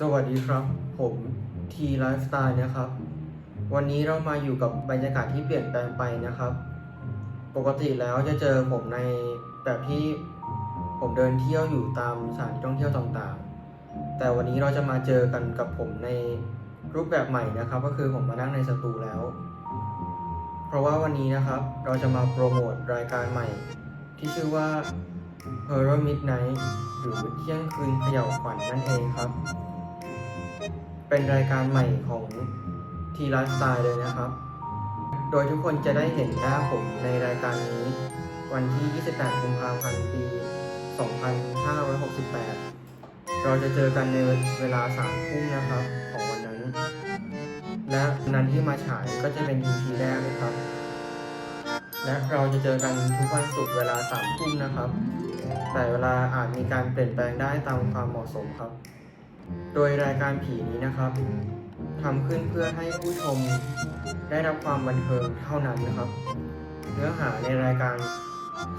สวัสดีครับ ผมทีไลฟ์สไตล์นะครับ วันนี้เรามาอยู่กับบรรยากาศที่เปลี่ยนแปลงไปนะครับ ปกติแล้วจะเจอผมในแบบที่ผมเดินเที่ยวอยู่ตามสถานที่ท่องเที่ยวต่างๆ แต่วันนี้เราจะมาเจอกันกับผมในรูปแบบใหม่นะครับ ก็คือผมมานั่งในสตูแล้ว เพราะว่าวันนี้นะครับเราจะมาโปรโมทรายการใหม่ ที่ชื่อว่า Horror Midnight หรือเที่ยงคืนเขย่าขวัญนั่นเองครับ เป็นรายการใหม่ของทีไลฟ์สไตล์เลยนะครับ โดยทุกคนจะได้เห็นหน้าผมในรายการนี้ วันที่ 28 กุมภาพันธ์ปี 2568 เราจะเจอกันในเวลา3ทุ่มนะครับ ของวันนั้น และนั้นที่มาฉายก็จะเป็น EP แรกนะครับ และเราจะเจอกันทุกวันศุกร์เวลา3ทุ่มนะครับ แต่เวลาอาจมีการเปลี่ยนแปลงได้ตามความเหมาะสมครับ โดยรายการผีนี้นะครับทำขึ้นเพื่อให้ผู้ชมได้รับความบันเทิงเท่านั้นนะครับ เนื้อหาในรายการ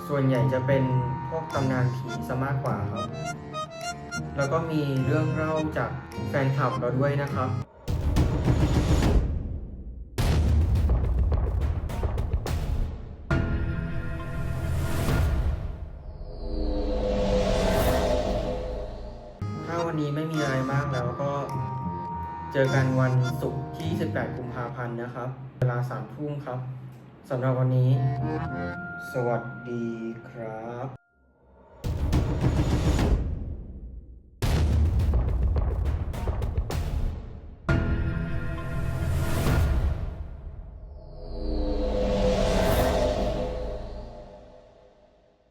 ส่วนใหญ่จะเป็นพวกตำนานผีซะมากกว่าครับ แล้วก็มีเรื่องเล่าจากแฟนคลับเราด้วยนะครับ นี้ไม่มีอะไรมากแล้วก็เจอกันวันศุกร์ที่ 18 กุมภาพันธ์นะครับ เวลา3ทุ่มครับสำหรับวันนี้ สวัสดีครับ